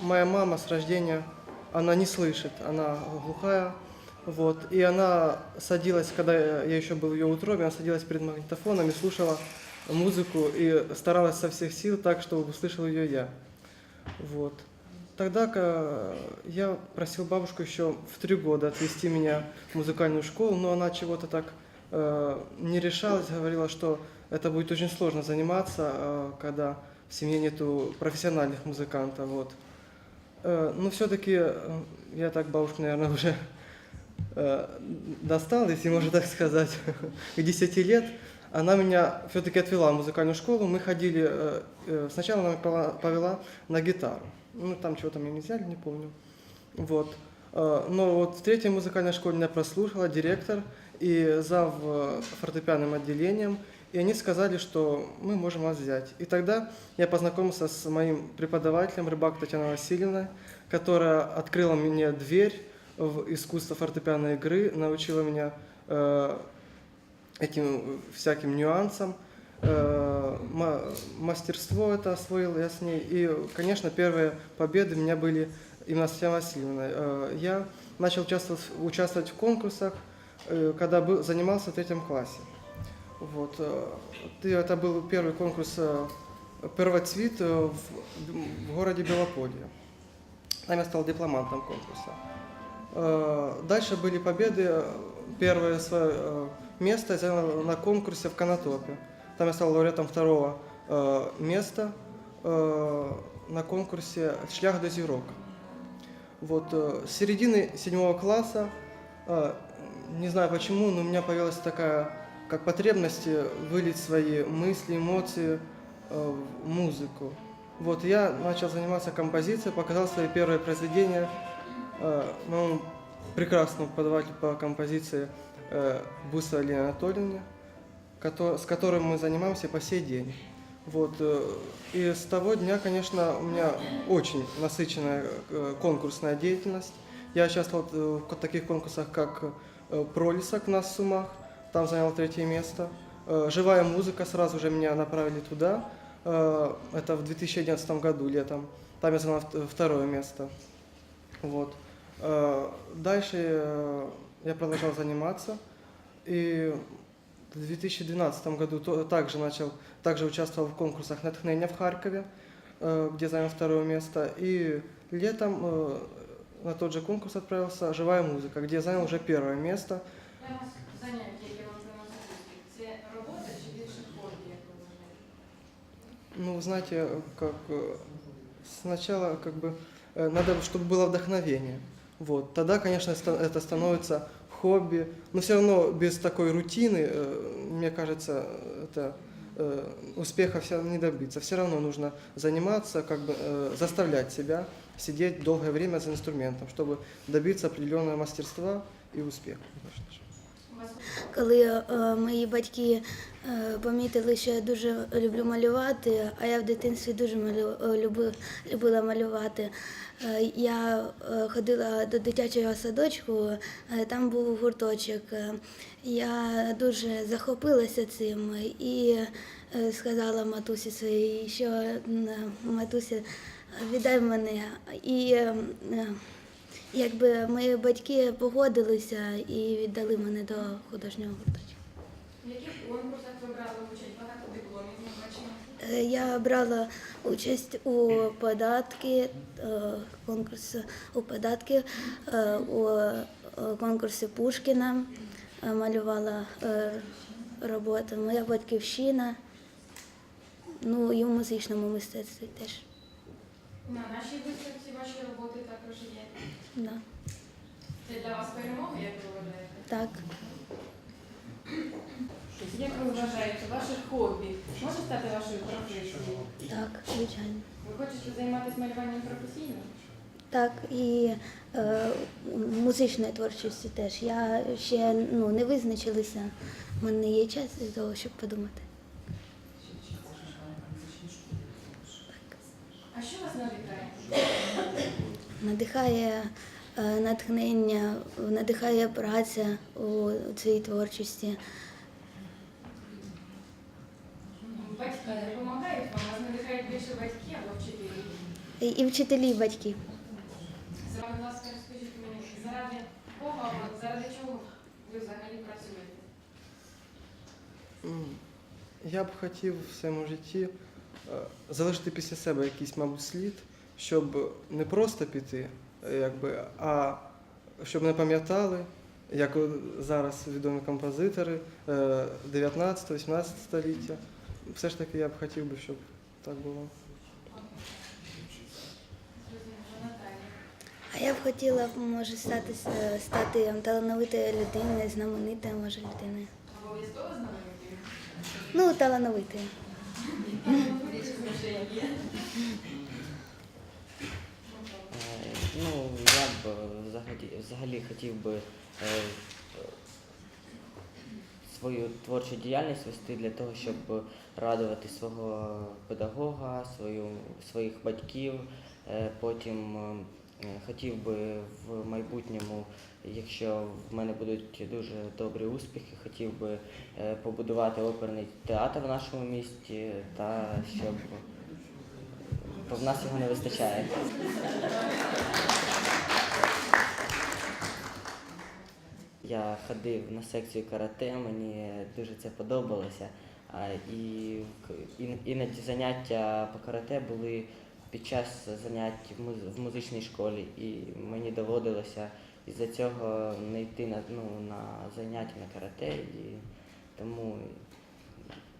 Моя мама с рождения, она не слышит, она глухая. Вот. И она садилась, когда я еще был в ее утробе, она садилась перед магнитофоном и слушала музыку и старалась со всех сил так, чтобы услышал ее я. Вот. Тогда я просил бабушку еще в три года отвезти меня в музыкальную школу, но она чего-то так э, не решалась, говорила, что это будет очень сложно заниматься, э, когда в семье нету профессиональных музыкантов. Вот. Э, но все-таки я так бабушку, наверное, уже э, достал, если можно так сказать, к 10 лет. Она меня все-таки отвела в музыкальную школу. Мы ходили, э, э, сначала она повела- на гитару. Ну, там чего-то мне не взяли, не помню. Вот. Э, Но вот в третьей музыкальной школе меня прослушала директор и зав э, фортепианным отделением. И они сказали, что мы можем вас взять. И тогда я познакомился с моим преподавателем, рыбак Татьяной Васильевной, которая открыла мне дверь в искусство фортепианной игры, научила меня э, этим всяким нюансам. Э, ма- мастерство это освоил я с ней. И, конечно, первые победы у меня были именно с Татьяной Васильевной. Э, я начал участвовать, участвовать в конкурсах, э, когда был, занимался в третьем классе. Вот. э, это был первый конкурс э, «Первоцвет» э, в, в городе Белополье. Там я стал дипломантом конкурса. Дальше были победы. Первое свое место я занял на конкурсе в Конотопе. Там я стал лауреатом второго места на конкурсе «Шлях до зирок». Вот, с середины седьмого класса, не знаю почему, но у меня появилась такая как потребность э, вылить свои мысли, эмоции э, в музыку. Вот я начал заниматься композицией, показал свои первые произведения э, моему прекрасному преподавателю по композиции э, Буса Алине Анатольевне, с которым мы занимаемся по сей день. Вот, и с того дня, конечно, у меня очень насыщенная конкурсная деятельность. Я участвовал в таких конкурсах, как «Пролисок» на Сумах, там занял третье место. Э, «Живая музыка» сразу же меня направили туда. Э, Это в 2011 году, летом. Там я занял вт- второе место. Вот. Э, Дальше я продолжал заниматься. И в 2012 году также начал, также участвовал в конкурсах натхнения в Харькове, где занял второе место. И летом на тот же конкурс отправился «Живая музыка», где занял уже первое место. Для вас заняття, яке вам приносить успіх, це робота чи більше хобі, як ви вважаєте? Ну, вы знаете, как э, сначала как бы э, надо, чтобы было вдохновение. Вот. Тогда, конечно, ста- это становится хобби, но все равно без такой рутины, э, мне кажется, это э, успеха все равно не добиться. Все равно нужно заниматься, как бы э, заставлять себя сидеть долгое время за инструментом, чтобы добиться определенного мастерства и успеха. конечно же. Коли е, мої батьки е, помітили, що я дуже люблю малювати, а я в дитинстві дуже малю, е, люби- любила малювати. Я ходила до дитячого садочку, там був гурточок. Я дуже захопилася цим і сказала матусі своїй, що матуся, віддай мене. І Якби мої батьки погодилися і віддали мене до художнього гурточка. в яких конкурсах ви брали участь? Багато дипломів бачимо. Е, Я брала участь у податки, е, конкурс у податки, е, у конкурсі Пушкіна, малювала роботи. Моя батьківщина, ну і у музичному мистецтві теж. На нашій виставці ваші роботи також є. Да. Це для вас перемога, як ви вважаєте? Так. Як ви вважаєте, ваше хобі може стати вашою професією? Так, звичайно. Ви хочете займатися малюванням професійно? Так, і е, музичної творчості теж. Я ще ну, не визначилася. У мене є час для того, щоб подумати. А що вас надихає? Надихає е, натхнення, надихає праця у цій творчості. Батьки Допомагають вам, вас надихають більше батьки або вчителі. І, вчителі, і батьки. Зараз, будь ласка, розкажіть мені, заради кого або заради чого ви взагалі працюєте? Я б хотів в своєму житті е, залишити після себе якийсь, мабуть, слід, щоб не просто піти, е, якби, а щоб не пам'ятали, як зараз відомі композитори 19-18 століття. Все ж таки я б хотів би, щоб так було. А я б хотіла, б, може, стати, е, стати талановитою людиною, знаменитою, може, людиною. Обов'язково знаменитою? Ну, талановитою. Взагалі, хотів би е, свою творчу діяльність вести для того, щоб радувати свого педагога, свою, своїх батьків. Е, Потім е, хотів би в майбутньому, якщо в мене будуть дуже добрі успіхи, хотів би е, побудувати оперний театр в нашому місті та щоб бо в нас його не вистачає. Я ходив на секцію карате, мені дуже це подобалося. І іноді заняття по карате були під час занять в музичній школі, і мені доводилося із-за цього не йти на, ну, на заняття на карате, і тому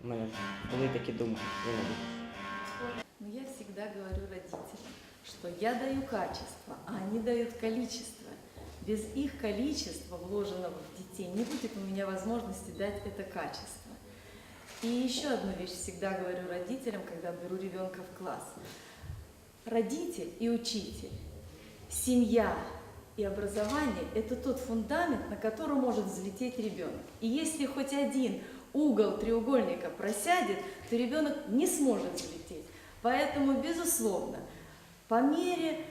в мене були такі думки іноді. Но я всегда говорю родителям, что я даю качество, а они дают количество. Без их количества, вложенного в детей, не будет у меня возможности дать это качество. И еще одну вещь всегда говорю родителям, когда беру ребенка в класс. Родитель и учитель, семья и образование – это тот фундамент, на котором может взлететь ребенок. И если хоть один угол треугольника просядет, то ребенок не сможет взлететь. Поэтому, безусловно, по мере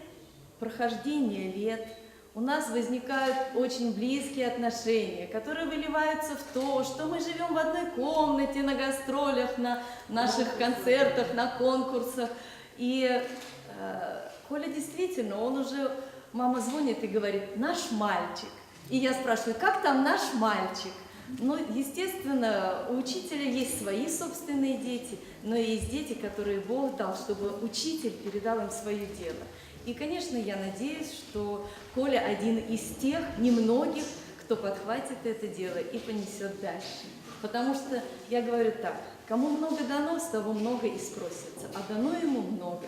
прохождения лет у нас возникают очень близкие отношения, которые выливаются в то, что мы живем в одной комнате на гастролях, на наших концертах, на конкурсах. И э, Коля действительно, он уже, мама звонит и говорит, наш мальчик. И я спрашиваю, как там наш мальчик? Ну, естественно, у учителя есть свои собственные дети, но есть дети, которые Бог дал, чтобы учитель передал им свое дело. И, конечно, я надеюсь, что Коля один из тех немногих, кто подхватит это дело и понесет дальше. Потому что я говорю так, кому много дано, с того много и спросится, а дано ему много.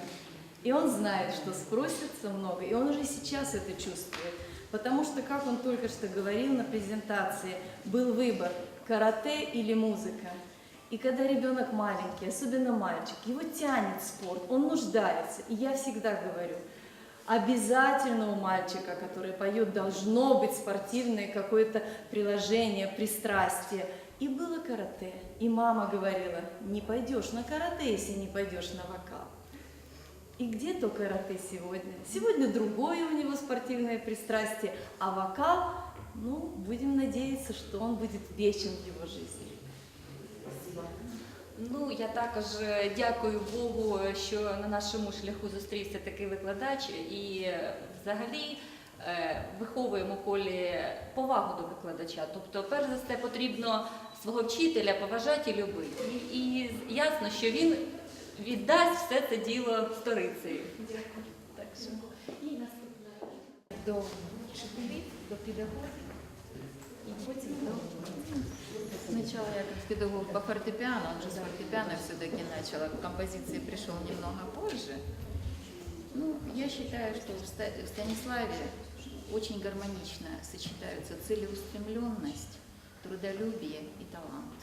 И он знает, что спросится много, и он уже сейчас это чувствует. Потому что, как он только что говорил на презентации, был выбор карате или музыка. И когда ребенок маленький, особенно мальчик, его тянет спорт, он нуждается. И я всегда говорю, обязательно у мальчика, который поет, должно быть спортивное какое-то приложение, пристрастие. И было карате. И мама говорила, не пойдешь на карате, если не пойдешь на вокал. И где то карате сегодня? Сегодня другое у него спортивное пристрастие, а вокал, ну, будем надеяться, что он будет вечен в его жизни. Ну, я також е, дякую Богу, що на нашому шляху зустрівся такий викладач, і е, взагалі е, виховуємо колі повагу до викладача. Тобто, перш за все, потрібно свого вчителя поважати і любити. І, і ясно, що він віддасть все це діло сторицею. Дякую. Так що і наступне. До вчителів, до педагогів Сначала я как педагог по фортепиано, он же с фортепиано все-таки начал, а к композиции пришел немного позже. Ну, я считаю, что в Ста- в Станиславе очень гармонично сочетаются целеустремленность, трудолюбие и талант.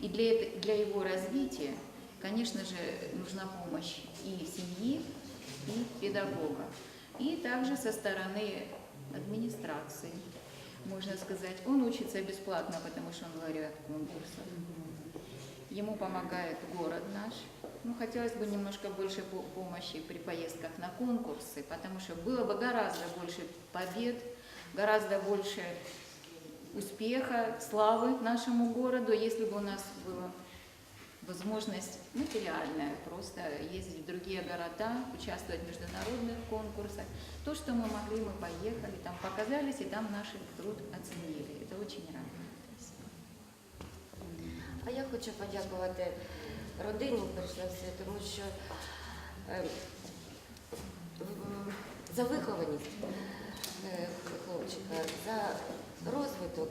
И для, для его развития, конечно же, нужна помощь и семьи, и педагога, и также со стороны администрации. Можно сказать, он учится бесплатно, потому что он лауреат конкурса. Ему помогает город наш. Ну, хотелось бы немножко больше по- помощи при поездках на конкурсы, потому что было бы гораздо больше побед, гораздо больше успеха, славы нашему городу, если бы у нас было возможность материальная, просто ездить в другие города, участвовать в международных конкурсах. То, что мы могли, мы поехали, там показались, и там наш труд оценили. Это очень радует. А я хочу подякувати родині, перш за все, тому що е, в- за вихованість е, хлопчика, за розвиток,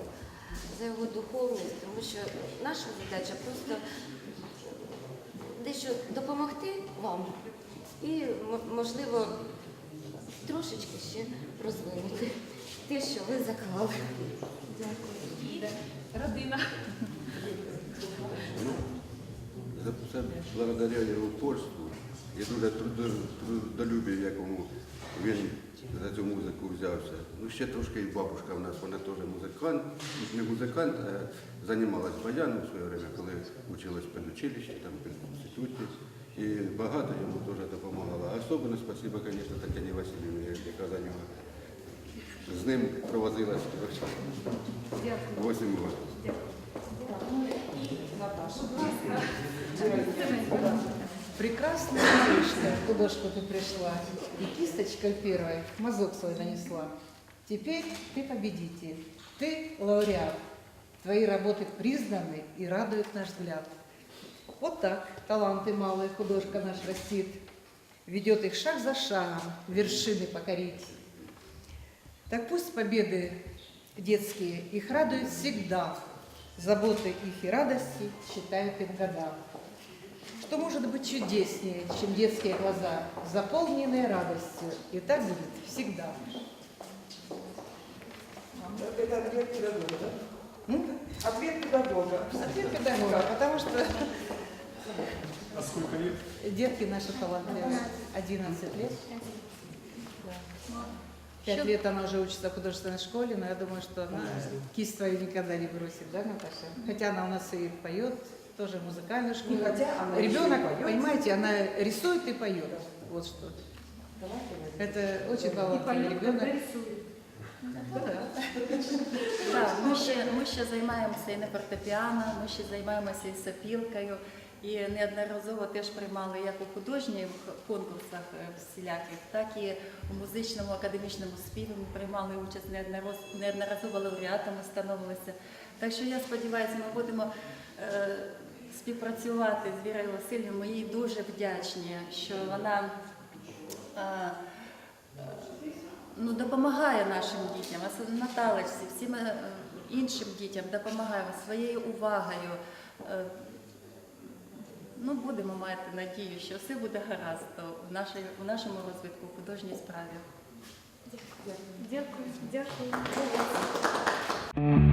за його духовність, тому що наша задача просто дещо допомогти вам і, можливо, трошечки ще розвинути те, що ви заклали. Дякую. Родина. За це благодаря його упорству і дуже трудо- трудолюбію, якому він за цю музику взявся. Ну, ще трошки і бабушка в нас, вона теж музикант, не музикант, а займалась баяном в своє время, коли училась в педучилищі, там в інституті. І багато йому теж допомагала. Особливо спасибо, звісно, Тетяні Васильівні, яка за нього з ним провозилась 8 років. Прекрасная малышка, художку ты пришла, и кисточкой первой мазок свой нанесла. Теперь ты победитель, ты лауреат. Твои работы признаны и радуют наш взгляд. Вот так таланты малые художка наш растит, ведет их шаг за шагом вершины покорить. Так пусть победы детские их радуют всегда, заботы их и радости считают им года. Что может быть чудеснее, чем детские глаза, заполненные радостью, и так будет всегда. Это ответ педагога, да? М? Ответ педагога. Ответ педагога, потому что А сколько лет? детки наши талантливые, 11 лет. Да. Пять лет она уже учится в художественной школе, но я думаю, что она кисть твою никогда не бросит, да, Наташа? Хотя она у нас и поет, тоже в музыкальной школе. Не хотя, она еще и Ребенок, поет. понимаете, она рисует и поет. Вот что. Это очень талантливый ребенок. Так, ми ще, ми ще займаємося і на фортепіано, ми ще займаємося і сопілкою. І неодноразово теж приймали як у художніх конкурсах е, всіляких, так і у музичному академічному співі ми приймали участь неодноразово лауреатами становилися. Так що я сподіваюся, ми будемо е, співпрацювати з Вірою Васильівною. Ми їй дуже вдячні, що вона е, ну, допомагає нашим дітям, Наталочці, всім іншим дітям допомагає своєю увагою. Ну, будемо мати надію, що все буде гаразд в нашій, у нашому розвитку, в художній справі. Дякую. Дякую. Дякую.